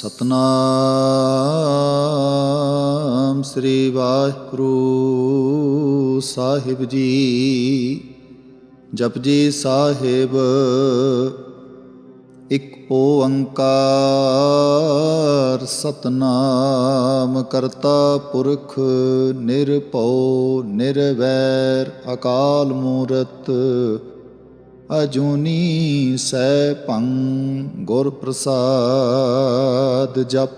ਸਤਨਾਮ ਸ੍ਰੀ ਵਾਹਿਗੁਰੂ ਸਾਹਿਬ ਜੀ। ਜਪਜੀ ਸਾਹਿਬ, ਇਕ ਓੰਕਾਰ ਸਤਨਾਮ ਕਰਤਾ ਪੁਰਖ ਨਿਰਭਉ ਨਿਰਵੈਰ ਅਕਾਲ ਮੂਰਤ। ਅਜੂਨੀ ਸੈ ਭੰ ਗੁਰ ਪ੍ਰਸਾਦ ਜਪ।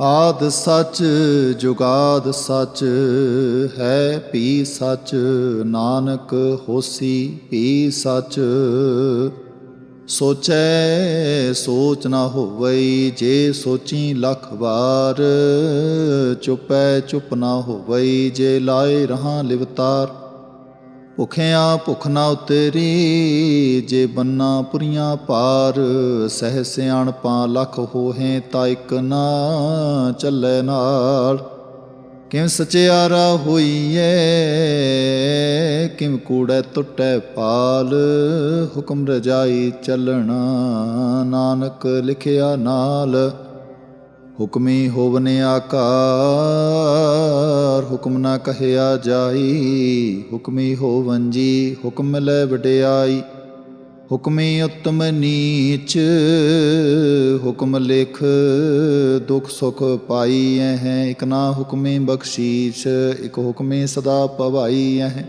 ਆਦ ਸੱਚ, ਜੁਗਾਦ ਸੱਚ, ਹੈ ਪੀ ਸੱਚ, ਨਾਨਕ ਹੋਸੀ ਪੀ ਸੱਚ। ਸੋਚੈ, ਸੋਚ ਨਾ ਹੋਵਈ, ਜੇ ਸੋਚੀ ਲੱਖ ਵਾਰ। ਚੁਪੈ, ਚੁਪ ਨਾ ਹੋਵਈ, ਜੇ ਲਾਏ ਰਹਾ ਲਿਵਤਾਰ। ਭੁਖਿਆ ਭੁਖ ਨਾ ਉਤਰੀ, ਜੇ ਬੰਨਾ ਪੁਰੀਆਂ ਪਾਰ, ਸਹਿ ਸਿਆਣਪਾਂ ਲੱਖ ਹੋਹੇ ਤਾ ਇਕ ਨਾ ਚੱਲੇ ਨਾਲ। ਕਿਮ ਸਚਿਆਰਾ ਹੋਈਏ ਕਿਮ ਕੂੜੈ ਟੁੱਟੈ ਪਾਲ, ਹੁਕਮ ਰਜਾਈ ਚੱਲਣਾ ਨਾਨਕ ਲਿਖਿਆ ਨਾਲ। ਹੁਕਮੀ ਹੋਵਨੇ ਆਕਾਰ, ਹੁਕਮ ਨਾ ਕਹਿਆ ਜਾਈ। ਹੁਕਮੀ ਹੋਵਨਜੀ ਹੁਕਮ ਲੈ ਵਡਿਆਈ। ਹੁਕਮੀ ਉਤਮ ਨੀਚ, ਹੁਕਮ ਲਿਖ ਦੁਖ ਸੁਖ ਪਾਈ ਹੈ ਇਕ ਨਾ ਹੁਕਮੇ ਬਖਸ਼ੀਸ਼, ਇਕ ਹੁਕਮੇ ਸਦਾ ਪਵਾਈ ਹੈ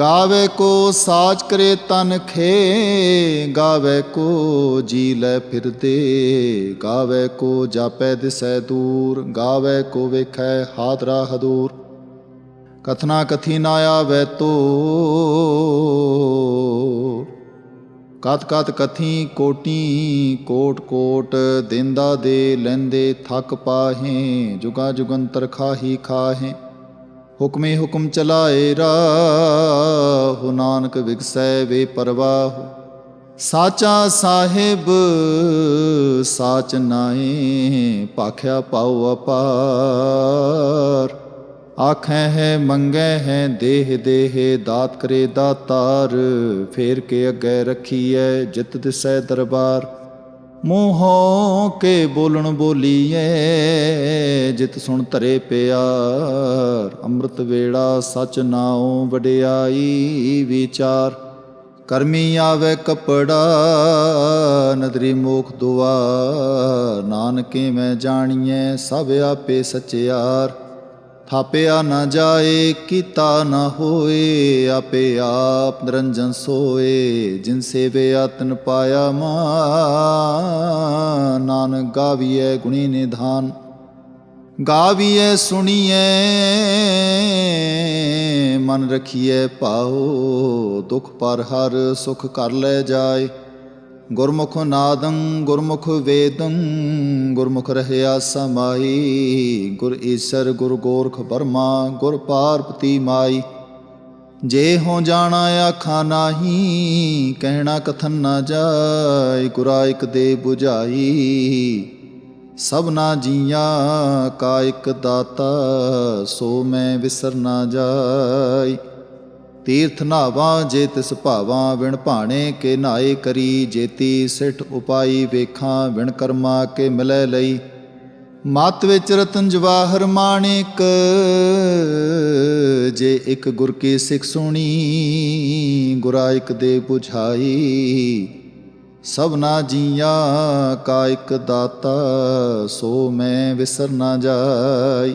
ਗਾਵੇ ਕੋ ਸਾਜ ਕਰੇ ਤਨ ਖੇ, ਗਾਵੇ ਕੋ ਜੀ ਲੈ ਫਿਰਦੇ, ਗਾਵੇ ਕੋ ਜਾਪੈ ਦਿਸੈ ਦੂਰ, ਗਾਵੇ ਕੋ ਵੇਖੈ ਹਾਦਰਾ ਹਦੂਰ। ਕਥਨਾ ਕਥੀ ਨਾ ਆਵੇ ਤੋ ਕਤ ਕਤ ਕਥੀ ਕੋਟੀ, ਕੋਟ ਕੋਟ ਦਿੰਦਾ ਦੇ ਲੈਂਦੇ ਥੱਕ ਪਾਹੇ, ਜੁਗਾ ਜੁਗੰਤਰ ਖਾਹੀ ਖਾਹੇ। ਹੁਕਮੇ ਹੁਕਮ ਚਲਾਏ ਰਾਹੁ ਨਾਨਕ ਵਿਗਸੈ ਵੇ ਪਰਵਾਹ। ਸਾਚਾ ਸਾਹਿਬ, ਸਾਚ ਨਾਏ ਭਾਖਿਆ ਪਾਉ ਅਪਾਰ। ਆਖੈ ਹੈ, ਮੰਗੈ ਹੈ, ਦੇਹ ਦੇਹ, ਦਾਤ ਕਰੇ ਦਾਤਾਰ। ਫੇਰ ਕੇ ਅੱਗੇ ਰੱਖੀਐ, ਜਿਤ ਦਿਸੈ ਦਰਬਾਰ। ਮੂੰਹੋਂ ਕੇ ਬੋਲਣ ਬੋਲੀਏ, ਜਿਤ ਸੁਣ ਧਰੇ ਪਿਆਰ। ਅੰਮ੍ਰਿਤ ਵੇੜਾ ਸਚ ਨਾਉ ਵਡਿਆਈ ਵਿਚਾਰ। ਕਰਮੀ ਆਵੇ ਕਪੜਾ, ਨਦਰੀ ਮੋਖ ਦੁਆ ਨਾਨਕੇ ਮੈਂ ਜਾਣੀਐ, ਸਭ ਆਪੇ ਸਚਿਆਰ। ਥਾਪਿਆ ਨਾ ਜਾਏ, ਕੀਤਾ ਨਾ ਹੋਏ, ਆਪੇ ਆਪ ਨਿਰੰਜਨ ਸੋਏ। ਜਿਨ ਸੇਵਿਆ ਆਤਨ ਪਾਇਆ ਮਾ ਨਾਨਕ ਗਾਵੀਐ ਗੁਣੀ ਨਿਧਾਨ। ਗਾਵੀਐ ਸੁਣੀਐ, ਮਨ ਰਖੀਐ ਪਾਉ ਦੁਖ ਪਰ ਹਰ ਸੁਖ ਕਰ ਲੈ ਜਾਏ। ਗੁਰਮੁਖ ਨਾਦੰ, ਗੁਰਮੁਖ ਵੇਦੰ, ਗੁਰਮੁਖ ਰਹਿਆ ਸਮਾਈ। ਗੁਰ ਈਸਰ, ਗੁਰ ਗੋਰਖ ਬਰਮਾ ਗੁਰ ਪਾਰਪਤੀ ਮਾਈ। ਜੇ ਹੋ ਜਾਣਾ ਆਖਾ ਨਾਹੀ, ਕਹਿਣਾ ਕਥਨ ਨਾ ਜਾਏ ਗੁਰਾ ਇਕ ਦੇ 부ਝਾਈ ਸਭਨਾ ਜੀਆਂ, ਕਾ ਇਕ ਦਾਤਾ, ਸੋ ਮੈਂ ਵਿਸਰ ਨਾ ਜਾਈ ਤੀਰਥ ਨਾਵਾ ਜੇ ਤਿਸ ਭਾਵਾਂ ਵਿਣ ਭਾਣੇ ਕੇ ਨਾਏ ਕਰੀ, ਜੇਤੀ ਸਿੱਠ ਉਪਾਈ ਵੇਖਾਂ ਵਿਣ ਕਰਮਾ ਕੇ ਮਿਲੈ ਲਈ। ਮਤ ਵਿੱਚ ਰਤਨ ਜਵਾਹਰ ਮਾਣਿਕ, ਜੇ ਇੱਕ ਗੁਰ ਕੀ ਸਿੱਖ ਸੁਣੀ ਗੁਰਾਇਕ ਦੇ 부ਝਾਈ ਸਭਨਾ ਜੀਆਂ, ਕਾ ਇਕ ਦਾਤਾ, ਸੋ ਮੈਂ ਵਿਸਰ ਨਾ ਜਾਈ।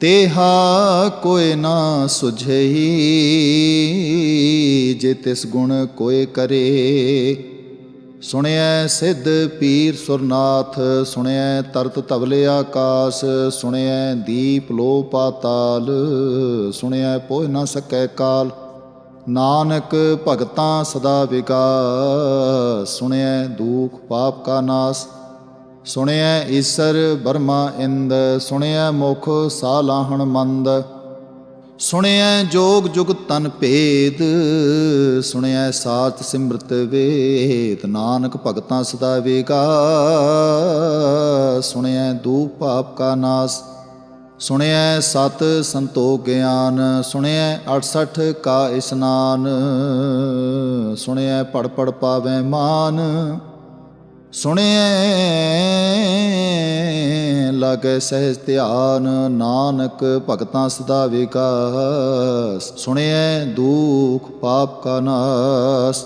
ਤੇਹਾ ਕੋਇ ਨਾ ਸੁਝਈ ਜੇ ਤਿਸ ਗੁਣ ਕੋਇ ਕਰੇ। ਸੁਣਿਐ ਸਿੱਧ ਪੀਰ ਸੁਰਨਾਥ, ਸੁਣਿਐ ਤਰਤ ਤਵਲੇ ਆਕਾਸ, ਸੁਣਿਐ ਦੀਪ ਲੋ ਪਾਤਾਲ, ਸੁਣਿਐ ਪੋਇ ਨਾ ਸਕੈ ਕਾਲ। ਨਾਨਕ ਭਗਤਾਂ ਸਦਾ ਵਿਗਾਸ, ਸੁਣਿਐ ਦੁਖ ਪਾਪ ਕਾ ਨਾਸ। ਸੁਣਿਐ ਈਸਰ ਬਰਮਾ ਇੰਦ, ਸੁਣਿਐ ਮੁਖ ਸਾਲਾਹਣ ਮੰਦ। ਸੁਣਿਐ ਜੋਗ ਜੁਗ ਤਨ ਭੇਦ, ਸੁਣਿਐ ਸਾਚ ਸਿਮਰਤ ਵੇਦ। ਨਾਨਕ ਭਗਤਾਂ ਸਦਾ ਵੇਗਾ ਸੁਣਿਐ ਦੂਪ ਪਾਪ ਕਾ ਨਾਸ। ਸੁਣਿਐ ਸਤ ਸੰਤੋਖ ਗਿਆਨ, ਸੁਣਿਐ 68 ਕਾ ਇਸਨਾਨ। ਸੁਣਿਐ ਪੜ ਪੜ ਪਾਵੈ ਮਾਨ। ਸੁਣਿਐ ਲਾਗੈ ਸਹਿਜ ਧਿਆਨ ਨਾਨਕ ਭਗਤਾਂ ਸਦਾ ਵਿਕਾਸ। ਸੁਣਿਐ ਦੁਖ ਪਾਪ ਕਾ ਨਾਸ।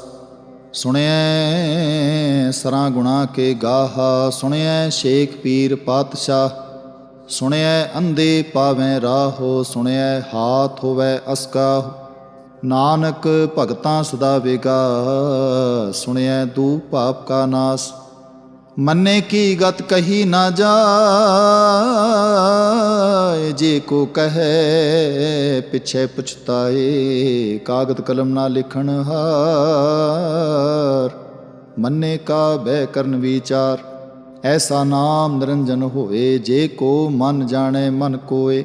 ਸੁਣਿਐ ਸਰਾਂ ਗੁਣਾ ਕੇ ਗਾਹਾ। ਸੁਣਿਐ ਸ਼ੇਖ ਪੀਰ ਪਾਤਸ਼ਾਹ। ਸੁਣਿਐ ਅੰਧੇ ਪਾਵੈ ਰਾਹੋ। ਸੁਣਿਐ ਹਾਥ ਹੋਵੈ ਅਸਕਾ। ਨਾਨਕ ਭਗਤਾਂ ਸਦਾ ਵੇਗਾ ਸੁਣਿਐ ਦੂ ਪਾਪ ਕਾ ਨਾਸ। ਮੰਨੇ ਕੀ ਗਤ ਕਹੀ ਨਾ ਜਾਏ, ਜੇ ਕੋ ਕਹੇ ਪਿਛੇ ਪਛਤਾਏ, ਕਾਗਦ ਕਲਮ ਨਾ ਲਿਖਣ ਹਾਰ। ਮੰਨੇ ਕਾ ਬਹਿ ਕਰਨ ਵਿਚਾਰ, ਐਸਾ ਨਾਮ ਨਿਰੰਜਨ ਹੋਵੇ ਜੇ ਕੋ ਮਨ ਜਾਣੇ ਮਨ ਕੋਏ।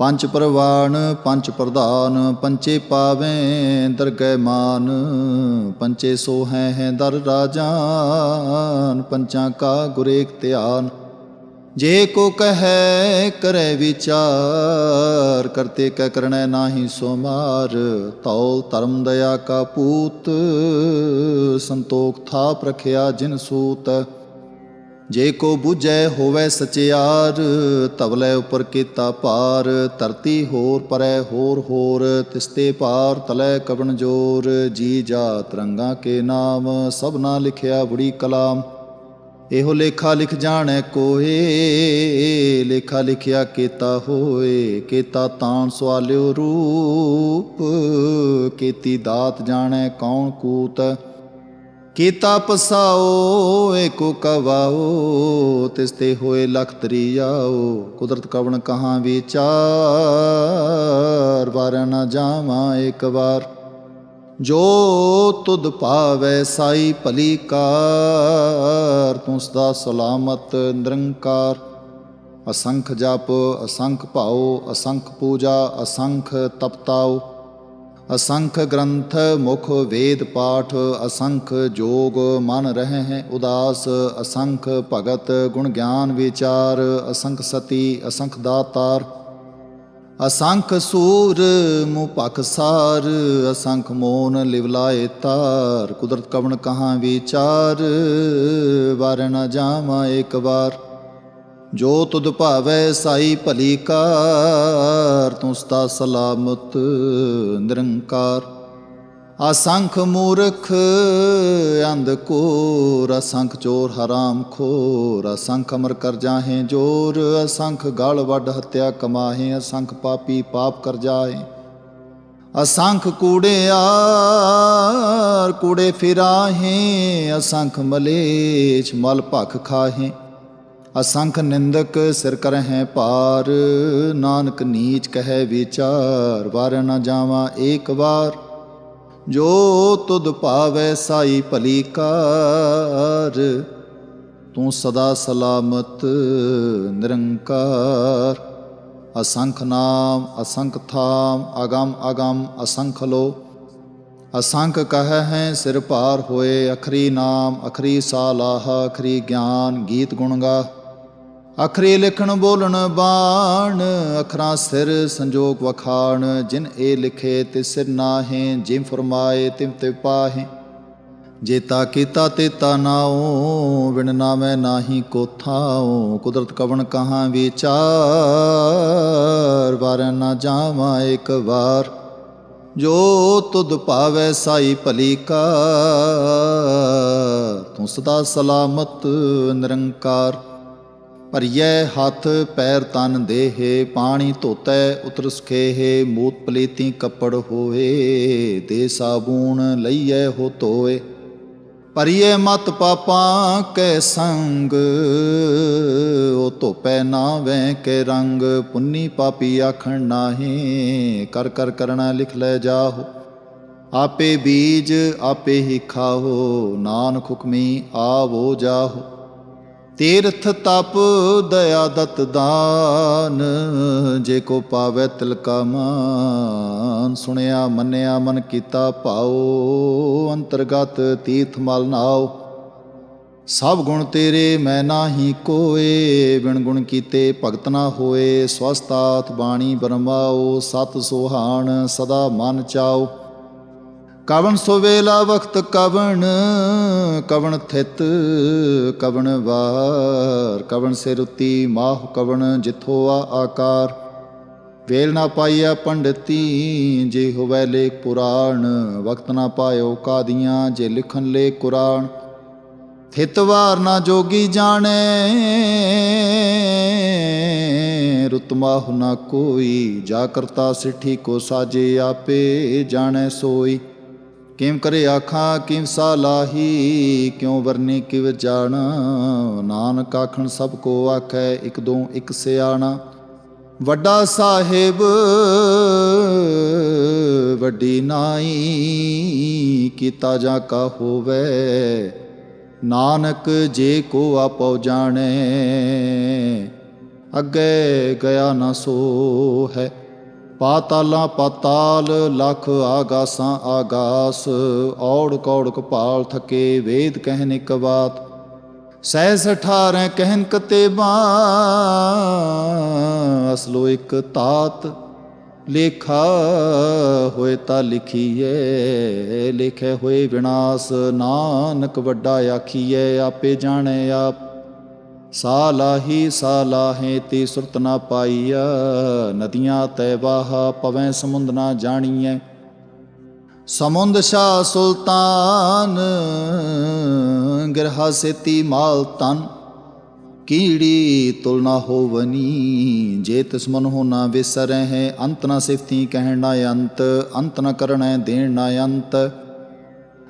ਪੰਜ ਪ੍ਰਵਾਨ ਪੰਜ ਪ੍ਰਧਾਨ ਪੰਚੇ ਪਾਵੇਂ ਦਰਗਹਿ ਮਾਨ। ਪੰਚੇ ਸੋ ਹੈ ਹੈ ਦਰ ਰਾਜਾਨ ਪੰਚਾਂ ਕਾ ਗੁਰੇਕ ਧਿਆਨ। ਜੇ ਕੋ ਕਹੈ, ਕਰੈ ਵਿਚਾਰ, ਕਰਤੇ ਕੈ ਕਰਣੈ ਨਾਹੀ ਸੋ ਮਾਰ ਤੌਲ ਧਰਮ ਦਇਆ ਕਾ ਪੂਤ, ਸੰਤੋਖ ਥਾਪ ਰਖਿਆ ਜਿਨ ਸੂਤ। ਜੇ ਕੋ 부ਝੈ ਹੋਵੇ ਸਚਿਆਰ ਤਵਲੇ ਉਪਰ ਕੀਤਾ ਭਾਰ, ਧਰਤੀ ਹੋਰ ਪਰੈ ਹੋਰ ਹੋਰ, ਤਿਸਤੇ ਪਾਰ ਤਲੇ ਕਵਣ ਜੋਰ, ਜੀ ਜਾ ਤਰੰਗਾ ਕੇ ਨਾਮ, ਸਭਨਾ ਲਿਖਿਆ ਬੁੜੀ ਕਲਾਮ। ਇਹੋ ਲੇਖਾ ਲਿਖ ਜਾਣੈ ਕੋਏ, ਲੇਖਾ ਲਿਖਿਆ ਕੀਤਾ ਹੋਏ, ਕੀਤਾ ਤਾਣ ਸਵਾਲਿਓ ਰੂਪ, ਕੀਤੀ ਦਾਤ ਜਾਣੈ ਕੌਣ ਕੂਤ। ਕੀਤਾ ਪਸਾਓ, ਏਕੋ ਕਵਾਓ, ਤਿਸ ਤੇ ਹੋਏ ਲਖ ਤਰੀਆਓ। ਕੁਦਰਤ ਕਵਣ ਕਹਾਂ ਵਿਚਾਰ, ਵਾਰ ਨਾ ਜਾਵਾਂ ਇੱਕ ਵਾਰ। ਜੋ ਤੁਧ ਭਾਵੈ ਸਾਈ ਭਲੀ ਕਾਰ, ਤੂੰ ਸਦਾ ਸਲਾਮਤ ਨਿਰੰਕਾਰ। ਅਸੰਖ ਜਪ, ਅਸੰਖ ਭਾਉ, ਅਸੰਖ ਪੂਜਾ, ਅਸੰਖ ਤਪਤਾਓ ਅਸੰਖ ਗ੍ਰੰਥ ਮੁਖ ਵੇਦ ਪਾਠ, ਅਸੰਖ ਜੋਗ ਮਨ ਰਹੇ ਹੈ ਉਦਾਸ, ਅਸੰਖ ਭਗਤ ਗੁਣ ਗਿਆਨ ਵਿਚਾਰ, ਅਸੰਖ ਸਤੀ, ਅਸੰਖ ਦਾਤਾਰ। ਅਸੰਖ ਸੂਰ ਮੁ ਪਖਸਾਰ ਅਸੰਖ ਮੋਨ ਲਿਵਲਾਏ ਤਾਰ। ਕੁਦਰਤ ਕਵਣ ਕਹਾਂ ਵਿਚਾਰ, ਵਾਰ ਨਾ ਜਾਵਾਂ ਇੱਕ ਵਾਰ। ਜੋ ਤੁਧ ਭਾਵੈ ਸਾਈ ਭਲੀ ਕਾਰ, ਤੂੰ ਸਦਾ ਸਲਾਮਤ ਨਿਰੰਕਾਰ। ਅਸੰਖ ਮੂਰਖ ਅੰਧ ਕੋਰ ਅਸੰਖ ਚੋਰ ਹਰਾਮ ਖੋਰ, ਅਸੰਖ ਅਮਰ ਕਰ ਜਾਹੇ ਜੋਰ, ਅਸੰਖ ਗਲ ਵੱਡ ਹੱਤਿਆ ਕਮਾਹੇ, ਅਸੰਖ ਪਾਪੀ ਪਾਪ ਕਰ ਜਾਏ ਅਸੰਖ ਕੂੜਿਆਰ ਕੂੜੇ ਫਿਰਾਹੇ, ਅਸੰਖ ਮਲੇਛ ਮਲ ਭਖ ਖਾਹੇ। ਅਸੰਖ ਨਿੰਦਕ ਸਿਰ ਕਰਹਿ ਪਾਰ ਨਾਨਕ ਨੀਚ ਕਹੈ ਵਿਚਾਰ, ਵਾਰ ਨਾ ਜਾਵਾਂ ਏਕ ਵਾਰ। ਜੋ ਤੁਧ ਭਾਵੈ ਸਾਈ ਭਲੀ ਕਾਰ, ਤੂੰ ਸਦਾ ਸਲਾਮਤ ਨਿਰੰਕਾਰ। ਅਸੰਖ ਨਾਮ, ਅਸੰਖ ਥਾਮ, ਅਗੰਮ ਅਗੰਮ ਅਸੰਖ ਲੋ। ਅਸੰਖ ਕਹੈ ਹੈ ਸਿਰ ਭਾਰ ਹੋਏ, ਅਖਰੀ ਨਾਮ, ਅਖਰੀ ਸਾਲਾਹ, ਅਖਰੀ ਗਿਆਨ ਗੀਤ ਗੁਣ ਗਾ ਅਖਰੀ ਲਿਖਣ ਬੋਲਣ ਬਾਣ, ਅਖਰਾਂ ਸਿਰ ਸੰਜੋਗ ਵਖਾਣ, ਜਿਨ ਇਹ ਲਿਖੇ ਤੇ ਸਿਰ ਨਾਹੇ ਜਿਮ ਫਰਮਾਏ ਤਿਮ ਤੇ ਪਾਹੇ। ਜੇਤਾ ਕੀਤਾ ਤੇਤਾ ਨਾਉ ਵਿਣ ਨਾਮੈ ਨਾਹੀ ਕੋ ਥਾਉ। ਕੁਦਰਤ ਕਵਣ ਕਹਾਂ ਵਿਚਾਰ, ਵਾਰ ਨਾ ਜਾਵਾਂ ਇੱਕ ਵਾਰ। ਜੋ ਤੁਧ ਭਾਵੈ ਸਾਈ ਭਲੀ ਕਾਰ, ਤੂੰ ਸਦਾ ਸਲਾਮਤ ਨਿਰੰਕਾਰ। ਭਰੀਐ ਹੱਥ, ਪੈਰ ਤਨ ਦੇਹੇ, ਪਾਣੀ ਧੋਤੈ ਉਤਰ ਸੁਖੇਹੇ ਮੂਤ ਪਲੀਤੀ ਕੱਪੜ ਹੋਏ, ਦੇ ਸਾਬੂਨ ਲਈਐ ਹੋ ਧੋਏ। ਭਰੀਏ ਮਤ ਪਾਪਾਂ ਕੈ ਸੰਗ, ਉਹ ਧੋਪੈ ਨਾ ਵੈ ਕੇ ਰੰਗ, ਪੁੰਨੀ ਪਾਪੀ ਆਖਣ ਨਾਹੀ, ਕਰ ਕਰ ਕਰਣਾ ਲਿਖ ਲੈ ਜਾਹੋ। ਆਪੇ ਬੀਜ, ਆਪੇ ਹੀ ਖਾਹੋ, ਨਾਨਕ ਹੁਕਮੀ ਆਵੋ ਜਾਹੋ। ਤੀਰਥ ਤਪ ਦਇਆ ਦਤ ਦਾਨ, ਜੇ ਕੋ ਪਾਵੇ ਤਿਲਕਾ ਮਾਨ। ਸੁਣਿਆ, ਮੰਨਿਆ, ਮਨ ਕੀਤਾ ਭਾਉ, ਅੰਤਰਗਤ ਤੀਰਥ ਮਲ ਨਾਉ। ਸਭ ਗੁਣ ਤੇਰੇ ਮੈਂ ਨਾਹੀ ਕੋਏ, ਬਿਨ ਗੁਣ ਕੀਤੇ ਭਗਤ ਨਾ ਹੋਏ। ਸਵਸਤਾਤ ਬਾਣੀ ਬਰਮਾਓ ਸਤ ਸੁਹਾਣ ਸਦਾ ਮਨ ਚਾਓ ਕਵਣ ਸੋ ਵੇਲਾ ਵਖਤ ਕਵਣ ਕਵਣ ਥਿਤ ਕਵਣ ਵਾਰ, ਕਵਣ ਸਿਰੁਤੀ ਮਾਹ ਕਵਣ ਜਿਥੋ ਆ ਆਕਾਰ। ਵੇਲ ਨਾ ਪਾਈਆ ਪੰਡਤੀ, ਜੇ ਹੋਵੇ ਲੇਖ ਪੁਰਾਣ ਵਕਤ ਨਾ ਪਾਇਓ ਕਾਦੀਆਂ, ਜੇ ਲਿਖਣ ਲੇ ਕੁਰਾਨ। ਥਿਤ ਵਾਰ ਨਾ ਜੋਗੀ ਜਾਣੇ ਰੁਤਮਾ ਨਾ ਕੋਈ ਜਾ ਕਰਤਾ ਸਿੱਠੀ ਕੋ ਸਾਜੇ ਆਪੇ ਜਾਣੇ ਸੋਈ। ਕਿਮ ਕਰੇ ਆਖਾਂ, ਕਿਮ ਸਾਲਾਹੀ ਕਿਉ ਵਰਨੀ ਕਿਵ ਜਾਣਾ? ਨਾਨਕ ਆਖਣ, ਸਭ ਕੋ ਆਖੈ, ਇਕ ਦੋ, ਇਕ ਸਿਆਣਾ। ਵੱਡਾ ਸਾਹਿਬ, ਵੱਡੀ ਨਾਈ, ਕੀਤਾ ਜਾ ਕਾ ਹੋਵੇ? ਨਾਨਕ ਜੇ ਕੋ ਆਪੋ ਜਾਣੈ, ਅੱਗੇ ਗਿਆ ਨਾ ਸੋ ਹੈ ਪਾਤਾਲਾਂ ਪਾਤਾਲ ਲਖ ਆਗਾਸਾਂ ਆਗਾਸ, ਔੜ ਕੌੜ ਕਪਾਲ ਥਕੇ ਵੇਦ ਕਹਿਨ ਇਕ ਬਾਤ ਸਹਿਸ ਅਠਾਰੈ ਕਹਿਨ ਕਤੇਬਾਂ ਅਸਲੋ ਇਕ ਤਾਤ ਲੇਖਾ ਹੋਏ ਤਾਂ ਲਿਖੀਏ ਲਿਖੇ ਹੋਏ ਵਿਨਾਸ਼, ਨਾਨਕ ਵੱਡਾ ਆਖੀਏ ਆਪੇ ਜਾਣੇ ਆਪ। ਸਾਲਾਹੀ ਸਾਲਾਹੇ ਤੇ ਸੁਰਤ ਨਾ ਪਾਈਆ ਨਦੀਆਂ ਤੈ ਵਾਹ ਪਵੈ, ਸਮੁੰਦ ਨਾ ਜਾਣੀਐ। ਸਮੁੰਦ ਸ਼ਾ ਸੁਲਤਾਨ, ਗਰਹਾ ਸੇਤੀ ਮਾਲ ਤਨ ਕੀੜੀ ਤੁਲ ਨਾ ਹੋਵਨੀ, ਜੇ ਤਿਸ ਮਨ ਹੋ ਨਾ ਵਿਸਰੈ ਹੈ ਅੰਤ ਨਾ ਸਿਫਤੀ ਕਹਿਣ ਨਾ ਅੰਤ ਅੰਤ ਨਾ ਕਰਣੈ ਦੇਣ ਨਾ ਅੰਤ।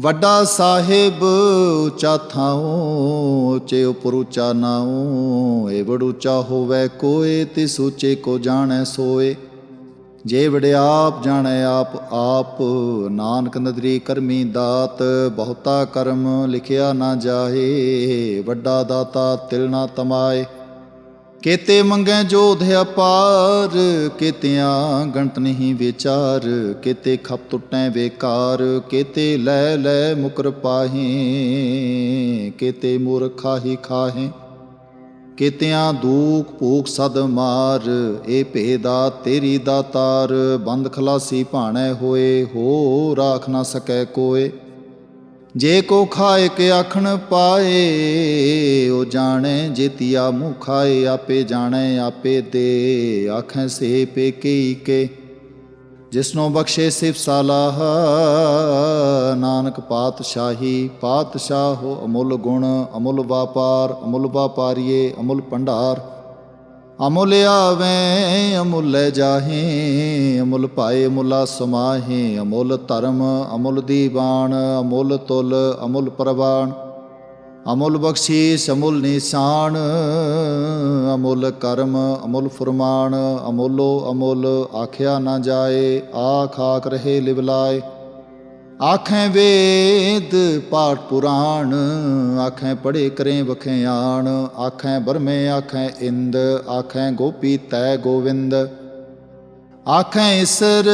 ਵੱਡਾ ਸਾਹਿਬ ਉੱਚਾ ਥਾਉ ਚੇ ਉਪਰ ਉੱਚਾ ਨਾਉ, ਏ ਬੜ ਉੱਚਾ ਹੋਵੇ ਕੋਏ ਤੇ ਸੂਚੇ ਕੋ ਜਾਣੈ ਸੋਏ। ਜੇ ਵਡਿਆਪ ਜਾਣੈ ਆਪ ਆਪ ਨਾਨਕ ਨਦਰੀ ਕਰਮੀ ਦਾਤ, ਬਹੁਤਾ ਕਰਮ ਲਿਖਿਆ ਨਾ ਜਾਹੇ, ਵੱਡਾ ਦਾਤਾ ਤਿਲ ਨਾ ਤਮਾਏ। ਕੇਤੇ ਮੰਗੈ ਜੋਧ ਅਪਾਰ ਕੇਤਿਆਂ ਗਣਤ ਨਹੀਂ ਵਿਚਾਰ, ਕੇਤੇ ਖਪ ਟੁੱਟੈ ਵੇਕਾਰ, ਕੇਤੇ ਲੈ ਲੈ ਮੁਕਰ ਪਾਹੇ, ਕੇਤੇ ਮੂਰਖਾ ਹੀ ਖਾਹੇ, ਕੇਤਿਆਂ ਦੂਖ ਭੂਖ ਸਦ ਮਾਰ ਇਹ ਭੇਦਾ ਤੇਰੀ ਦਾਤਾਰ, ਬੰਦ ਖਲਾਸੀ ਭਾਣੈ ਹੋਏ ਹੋ ਰਾਖ ਨਾ ਸਕੈ ਕੋਏ। ਜੇ ਕੋ ਖਾਏ ਕੇ ਆਖਣ ਪਾਏ, ਉਹ ਜਾਣੇ ਜੇਤੀਆ ਮੂੰਹ ਖਾਏ, ਆਪੇ ਜਾਣੇ, ਆਪੇ ਦੇ। ਆਖੈ ਸੇ ਪੇ ਕੀ ਕੇ, ਜਿਸਨੋਂ ਬਖਸ਼ੇ ਸਿਫ ਸਾਲਾਹ। ਨਾਨਕ ਪਾਤਸ਼ਾਹੀ, ਪਾਤਸ਼ਾਹੋ ਅਮੁੱਲ ਗੁਣ, ਅਮੁੱਲ ਵਾਪਾਰ, ਅਮੁੱਲ ਵਾਪਾਰੀਏ, ਅਮੁੱਲ ਭੰਡਾਰ। ਅਮੁੱਲ ਆਵੇਂ, ਅਮੁੱਲ ਲੈ ਜਾਹੇ, ਅਮੁੱਲ ਪਾਏ ਮੁਲਾ ਸਮਾਹੇ, ਅਮੁੱਲ ਧਰਮ, ਅਮੁਲ ਦੀਵਾਨ, ਅਮੁੱਲ ਤੁਲ, ਅਮੁਲ ਪ੍ਰਵਾਨ। ਅਮੁਲ ਬਖਸ਼ੀਸ਼, ਅਮੁਲ ਨਿਸ਼ਾਨ, ਅਮੁੱਲ ਕਰਮ, ਅਮੁਲ ਫਰਮਾਨ, ਅਮੁੱਲੋ ਅਮੁੱਲ ਆਖਿਆ ਨਾ ਜਾਏ, ਆਖ ਆਖ ਰਹੇ ਲਿਵਲਾਏ। ਆਖੈ ਵੇਦ ਪਾਠ ਪੁਰਾਣ, ਆਖੈ ਪੜੇ ਕਰੇ ਵਖਿਆਣ, ਆਖੈ ਬਰਮੇ ਆਖੈ ਇੰਦ, ਆਖੈ ਗੋਪੀ ਤੈ ਗੋਵਿੰਦ। ਆਖੈ ਇਸਰ,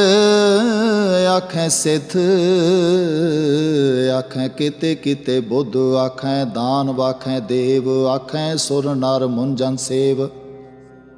ਆਖੈ ਸਿੱਧ, ਆਖੈ ਕੀਤੇ ਕੀਤੇ ਬੁੱਧ, ਆਖੈ ਦਾਨ ਵਾਖੈ ਦੇਵ, ਆਖੈ ਸੁਰ ਨਰ ਮੁੰਜਨ ਸੇਵ।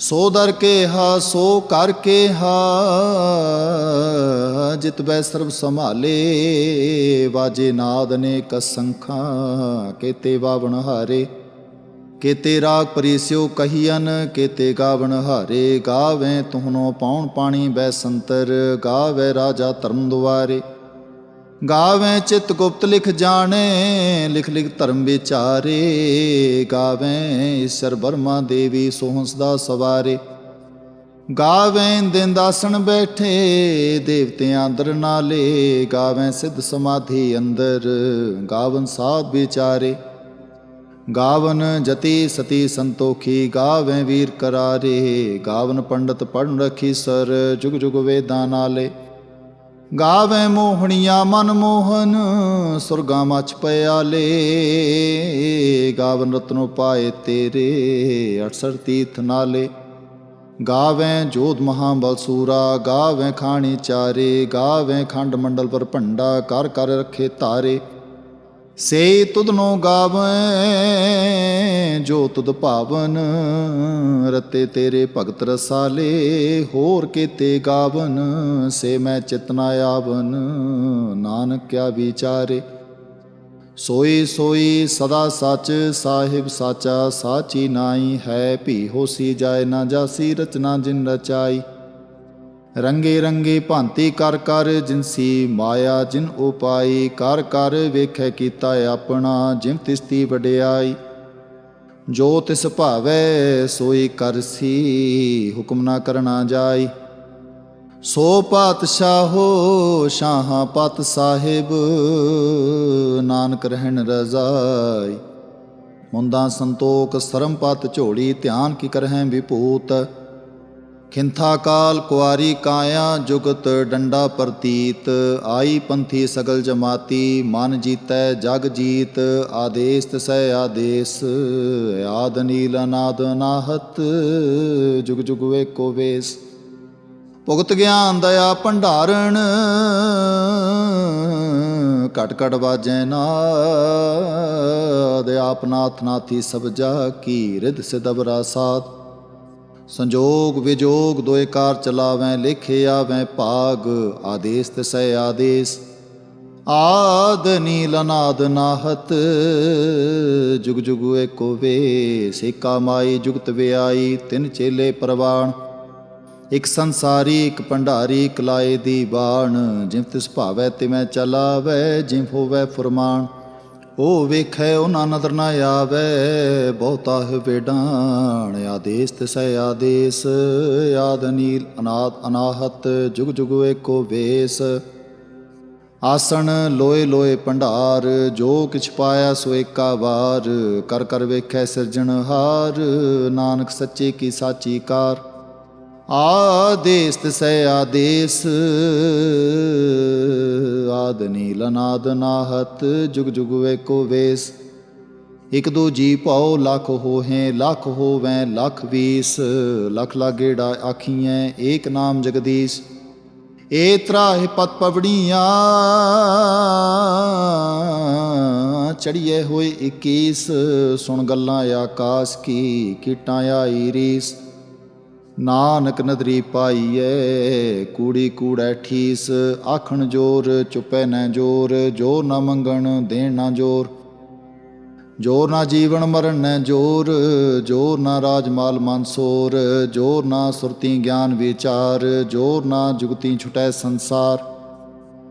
ਸੋ ਦਰ ਕੇ ਹਾ, ਸੋ ਕਰ ਕੇ ਹਾ, ਜਿਤ ਬੈ ਸਰਬ ਸੰਭਾਲੇ, ਵਾਜੇ ਨਾਦ ਨੇ ਕਸੰਖਾਂ, ਕੇਤੇ ਬਾਵਣ ਹਾਰੇ। ਕੇਤੇ ਰਾਗ ਪਰੀਸਿਓ ਕਹੀਨ ਕੇਤੇ ਗਾਵਣ ਹਾਰੇ। ਗਾਵੇਂ ਤੁਹਨੋ ਪਾਉਣ ਪਾਣੀ ਬੈ ਸੰਤਰ, ਗਾਵੇ ਰਾਜਾ ਧਰਮ ਦੁਆਰੇ। ਗਾਵੇਂ ਚਿਤ ਗੁਪਤ ਲਿਖ ਜਾਣੇ, ਲਿਖ ਲਿਖ ਧਰਮ ਵਿਚਾਰੇ। ਗਾਵੇਂ ਈਸ਼ਰ ਬਰਮਾ ਦੇਵੀ ਸੋਹੰਸ ਦਾ ਸਵਾਰੇ। ਗਾਵੇਂ ਦਿਨ ਦਾਸਣ ਬੈਠੇ, ਦੇਵਤਿਆਂ ਅੰਦਰ ਨਾਲੇ। ਗਾਵੇਂ ਸਿੱਧ ਸਮਾਧੀ ਅੰਦਰ, ਗਾਵਨ ਸਾਧ ਵਿਚਾਰੇ। ਗਾਵਨ ਜਤੀ ਸਤੀ ਸੰਤੋਖੀ, ਗਾਵੇਂ ਵੀਰ ਕਰਾਰੇ। ਗਾਵਨ ਪੰਡਤ ਪੜਨ ਰਖੀ ਸਰ, ਜੁਗ ਜੁਗ ਵੇਦਾਂ ਨਾਲੇ। ਗਾਵੇਂ ਮੋਹਣੀਆਂ ਮਨ ਮੋਹਨ, ਸੁਰਗਾ ਮਚ ਪਿਆਲੇ ਗਾਵਨ ਰਤਨੋ ਪਾਏ ਤੇਰੇ 68 ਤੀਰਥ ਨਾਲੇ। ਗਾਵੇਂ ਜੋਧ ਮਹਾਬਲ ਸੂਰਾ, ਗਾਵੇਂ ਖਾਣੀ ਚਾਰੇ। ਗਾਵੇਂ ਖੰਡ ਮੰਡਲ ਪਰ ਭੰਡਾ, ਕਰ ਕਰ ਰੱਖੇ ਤਾਰੇ। ਸੇ ਤੁਧਨੋ ਗਾਵੇਂ, ਜੋ ਤੁਧ ਭਾਵਨ ਰਤੇ ਤੇਰੇ ਭਗਤ ਰਸਾਲੇ, ਹੋਰ ਕੀਤੇ ਗਾਵਨ, ਸੇ ਮੈਂ ਚਿਤਨਾ ਆਵਨ, ਨਾਨਕ ਕਿਆ ਵਿਚਾਰੇ। ਸੋਈ ਸੋਈ ਸਦਾ ਸੱਚ, ਸਾਹਿਬ ਸਾਚਾ, ਸਾਚੀ ਨਾਈ ਹੈ, ਭੀ ਹੋਸੀ ਜਾਏ ਨਾ ਜਾਸੀ, ਰਚਨਾ ਜਿਨ ਰਚਾਈ। ਰੰਗੇ ਰੰਗੇ ਭਾਂਤੀ ਕਰ ਕਰ ਜਿਨਸੀ ਮਾਇਆ ਜਿਨ ਉਪਾਈ, ਕਰ ਕਰ ਵੇਖੈ ਕੀਤਾ ਆਪਣਾ, ਜਿਮ ਤਿਸਤੀ ਵਡਿਆਈ। ਜੋ ਤਿਸ ਭਾਵੈ, ਸੋਈ ਕਰਸੀ ਹੁਕਮ ਨਾ ਕਰਨਾ ਜਾਈ। ਸੋ ਪਾਤਸ਼ਾਹੋ, ਸ਼ਾਹ ਪਤ ਸਾਹਿਬ, ਨਾਨਕ ਰਹਿਣ ਰਜ਼ਾਈ। ਮੁੰਦਾ ਸੰਤੋਖ ਸਰਮਪਤ ਝੋਲੀ ਝੋੜੀ ਧਿਆਨ ਕੀ ਕਰਹਿ ਵਿਭੂਤ। ਖਿੰਥਾ ਕਾਲ ਕੁਆਰੀ ਕਾਇਆ ਜੁਗਤ ਡੰਡਾ ਪ੍ਰਤੀਤ, ਆਈ ਪੰਥੀ ਸਗਲ ਜਮਾਤੀ, ਮਨ ਜੀਤੈ ਜਗ ਜੀਤ ਆਦੇਸ ਤਸੈ ਆਦੇਸ, ਆਦ ਨੀਲ ਅਨਾਦ ਅਨਾਹਤ ਜੁਗ ਜੁਗ ਵੇਕੋ ਵੇਸ। ਭੁਗਤ ਗਿਆਨ ਦਇਆ ਭੰਡਾਰਣ, ਘਟ ਘਟ ਵਾਜੈ ਨਾਦ ਆਪਨਾਥ ਨਾਥੀ ਸਭ ਜਾ ਕੀ ਰਿਧ ਸਿਦਬਰਾ ਸਾਥ ਸੰਜੋਗ ਵਿਜੋਗ ਦੋਇ ਕਾਰ ਚਲਾਵੈ, ਲਿਖੇ ਆਵੈ, ਭਾਗ ਆਦੇਸ ਤਸੈ ਆਦੇਸ। ਆਦ ਨੀਲ ਅਨਾਦ ਨਾਹਤ, ਜੁਗ ਜੁਗ ਏਕੋ ਵੇ, ਸੇਕਾ ਮਾਈ ਜੁਗਤ ਵਿਆਈ, ਤਿੰਨ ਚੇਲੇ ਪ੍ਰਵਾਣ। ਇਕ ਸੰਸਾਰੀ, ਇਕ ਭੰਡਾਰੀ ਕਲਾਏ ਦੀ ਬਾਣ, ਜਿਵ ਤਿਸ ਭਾਵੈ ਤਿਵੈ ਚਲਾਵੈ, ਜਿਵ ਹੋਵੈ ਫਰਮਾਨ। ਉਹ ਵੇਖੈ ਉਹਨਾਂ ਨਦਰ ਨਾ ਆਵੈ, ਬਹੁਤਾ ਹੈ ਆਦੇਸ ਤਿਸੈ ਆਦੇਸ, ਆਦ ਨੀਲ ਅਨਾਦ ਅਨਾਹਤ, ਜੁਗ ਜੁਗ ਏਕੋ ਵੇਸ। ਆਸਣ ਲੋਏ ਲੋਏ ਭੰਡਾਰ, ਜੋ ਕਿਛ ਪਾਇਆ ਸੋ ਏਕਾ ਵਾਰ, ਕਰ ਕਰ ਵੇਖੈ ਸਿਰਜਣਹਾਰ, ਨਾਨਕ ਸੱਚੇ ਕੀ ਸਾਚੀ ਕਾਰ। ਆਦੇਸ ਤਸੈ ਆਦੇਸ, ਆਦ ਨੀਲ ਅਨਾਦ ਨਾਹਤ, ਜੁਗ ਜੁਗ ਵੇਕੋ ਵੇਸ। ਇਕ ਦੋ ਜੀ ਪਾਉ ਲੱਖ ਹੋਹੇ, ਲੱਖ ਹੋਵੈ ਲੱਖ ਵੀਸ। ਲੱਖ ਲਾਗੇੜਾ ਆਖੀਐ, ਏਕ ਨਾਮ ਜਗਦੀਸ਼। ਏ ਤਰਾਹ ਪਤ ਪਵੜੀਆਂ ਚੜੀਏ ਹੋਏ 21 ਸੁਣ ਗੱਲਾਂ ਆਕਾਸ਼ ਕੀ, ਕੀਟਾਂ ਆਈ ਰੀਸ। ਨਾਨਕ ਨਦਰੀ ਪਾਈਐ, ਕੂੜੀ ਕੂੜੈ ਠੀਸ, ਆਖਣ ਜੋਰ ਚੁਪੈ ਨਾ ਜੋਰ, ਜੋ ਨਾ ਮੰਗਣ ਦੇਣ ਨਾ ਜੋਰ। ਜੋਰ ਨਾ ਜੀਵਨ ਮਰਨ ਨੈ ਜੋਰ ਜੋਰ ਨਾ ਰਾਜ ਮਾਲ ਮਨਸੋਰ ਜੋਰ ਨਾ ਸੁਰਤੀ ਗਿਆਨ ਵਿਚਾਰ ਜੋਰ ਨਾ ਜੁਗਤੀ ਛੁਟੈ ਸੰਸਾਰ।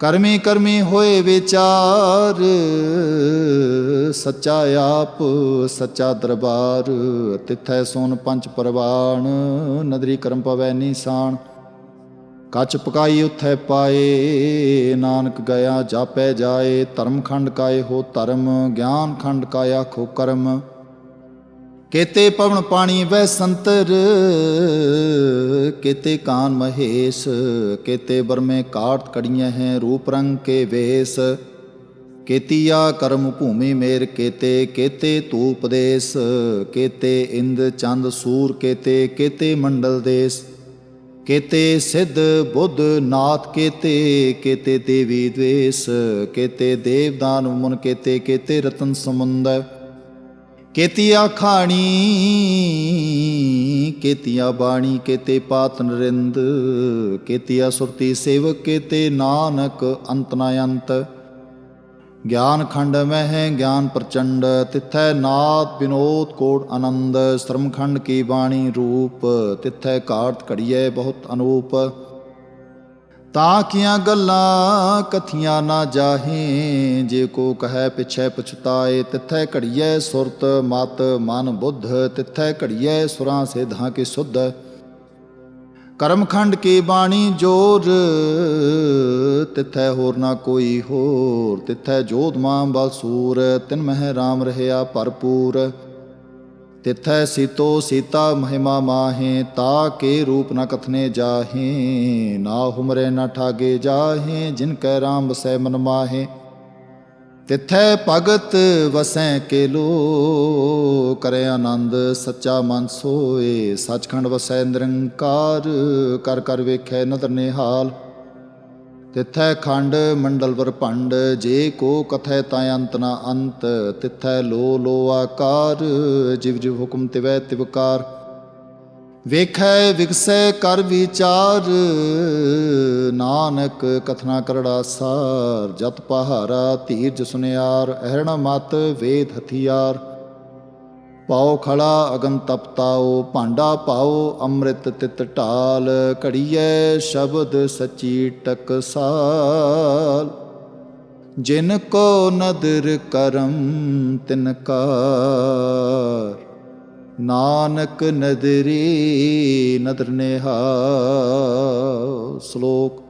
ਕਰਮੀ ਕਰਮੀ ਹੋਏ ਵਿਚਾਰ, ਸੱਚਾ ਆਪ, ਸੱਚਾ ਦਰਬਾਰ, ਤਿਥੈ ਸੋਨ ਪੰਜ ਪਰਵਾਣ, ਨਦਰੀ ਕਰਮ ਪਵੈ ਨੀਸਾਨ ਕੱਚ ਪਕਾਈ ਉਥੈ ਪਾਏ, ਨਾਨਕ ਗਿਆ ਜਾਪੈ ਜਾਏ ਧਰਮ ਖੰਡ ਕਾਏ ਹੋ ਧਰਮ ਗਿਆਨ ਖੰਡ ਕਾਇਆ ਖੋ ਕਰਮ। ਕੇਤੇ ਪਵਨ ਪਾਣੀ ਵੈ ਸੰਤਰ, ਕੇਤੇ ਕਾਨ ਮਹੇਸ਼, ਕੇਤੇ ਬਰਮੇ ਕਾਟ ਕੜੀਆਂ ਹੈ ਰੂਪ ਰੰਗ ਕੇ ਵੇਸ। ਕੇਤੀਆ ਕਰਮ ਭੂਮੀ ਮੇਰ ਕੇਤੇ ਕੇਤੇ ਤੂਪ ਦੇਸ, ਕੇਤੇ ਇੰਦ ਚੰਦ ਸੂਰ ਕੇਤੇ ਕੇਤੇ ਮੰਡਲ ਦੇਸ। ਕੇਤੇ ਸਿੱਧ ਬੁੱਧ ਨਾਥ ਕੇਤੇ ਕੇਤੇ ਦੇਵੀ ਦਵੇਸ ਕੇਤੇ ਦੇਵਦਾਨ ਮੁਨ ਕੇਤੇ ਕੇਤੇ ਰਤਨ ਸਮੁੰਦਰ। ਕੇਤੀਆ ਖਾਣੀ ਕੇਤੀਆ ਬਾਣੀ ਕੇਤੇ ਪਾਤ ਨਰਿੰਦ ਕੇਤੀਆ ਸੁਰਤੀ ਸੇਵਕ ਕੇਤੇ ਨਾਨਕ ਅੰਤ ਨਾ ਅੰਤ ਗਿਆਨ ਖੰਡ ਮਹਿ ਗਿਆਨ ਪ੍ਰਚੰਡ ਤਿਥੈ ਨਾਦ ਬਿਨੋਦ ਕੋਟ ਆਨੰਦ ਸ਼ਰਮ ਖੰਡ ਕੀ ਬਾਣੀ ਰੂਪ ਤਿਥੈ ਕਾਰਤ ਘੜੀਏ ਬਹੁਤ ਅਨੂਪ ਤਾਂ ਕੀਆਂ ਗੱਲਾਂ ਕਥੀਆਂ ਨਾ ਜਾਹੇ? ਜੇ ਕੋ ਕਹੈ ਪਿਛੈ ਪਛਤਾਏ, ਤਿਥੈ ਘੜੀਐ ਸੁਰਤ, ਮਤ ਮਨ ਬੁੱਧ, ਤਿਥੈ ਘੜੀਐ ਸੁਰਾਂ ਸੇਧਾਂ ਕੀ ਸੁਧ। ਕਰਮਖੰਡ ਕੀ ਬਾਣੀ ਜੋਰ, ਤਿਥੈ ਹੋਰ ਨਾ ਕੋਈ ਹੋਰ, ਤਿਥੈ ਜੋਤ ਮਾਂ ਬਸੂਰ ਤਿਨ ਮਹਿ ਰਾਮ ਰਹਿਆ ਭਰਪੂਰ। ਤਿਥੈ ਸੀਤੋ ਸੀਤਾ ਮਹਿਮਾ ਮਾਹੇ, ਤਾ ਕੇ ਰੂਪ ਨ ਕਥਨੇ ਜਾਹੇ, ਨਾ ਹੁਮਰੇ ਨ ਠਾਗੇ ਜਾਹੇ, ਜਿਨ ਕੈ ਰਾਮ ਵਸੈ ਮਨ ਮਾਹੇ। ਤਿਥੈ ਭਗਤ ਵਸੈ ਕੇ ਲੋ ਕਰੇ ਆਨੰਦ ਸੱਚਾ ਮਨ ਸੋਏ। ਸਚਖੰਡ ਵਸੈ ਨਿਰੰਕਾਰ, ਕਰ ਕਰ ਵੇਖੈ ਨਦਰ ਨਿਹਾਲ। ਤਿਥੈ ਖੰਡ ਮੰਡਲ ਵਰ ਭੰਡ, ਜੇ ਕੋ ਕਥੈ ਤਾ ਅੰਤ ਨਾ ਅੰਤ, ਤਿਥੈ ਲੋ ਲੋ ਆਕਾਰ, ਜਿਵ ਜਿਵ ਹੁਕਮ ਤਿਵੈ ਤਿਵਕਾਰ ਵੇਖੈ ਵਿਗਸੈ ਕਰ ਵਿਚਾਰ, ਨਾਨਕ ਕਥਨਾ ਕਰੜਾ ਸਾਰ ਜਤ ਪਹਾਰਾ ਧੀਰਜ ਸੁਨਿਆਰ, ਅਹਰਣ ਮਤ ਵੇਦ ਹਥਿਆਰ। ਪਾਓ ਖੜਾ ਅਗਨ ਤਪਤਾਓ ਭਾਂਡਾ ਪਾਓ, ਅੰਮ੍ਰਿਤ ਤਿਤ ਢਾਲ, ਘੜੀਐ ਸ਼ਬਦ ਸਚੀ ਟਕਸਾਲ। ਜਿਨ ਕੋ ਨਦਰ ਕਰਮ, ਤਿਨ ਕਾਰ। ਨਾਨਕ ਨਦਰੀ, ਨਦਰ ਨਿਹਾਲ। ਸ਼ਲੋਕ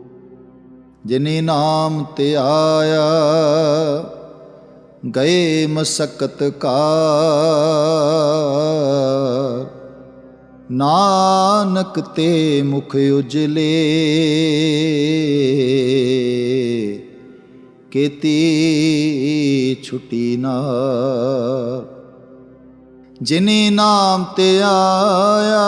ਜਿਨੇ ਨਾਮ ਤੇ ਆਇਆ, ਗਏ ਮਸਕਤ ਕਾ ਨਾਨਕ ਤੇ ਮੁਖ ਉਜਲੇ, ਕੀਤੀ ਛੁਟੀ ਨਾ। ਜਿਨੇ ਨਾਮ ਤੇ ਆਇਆ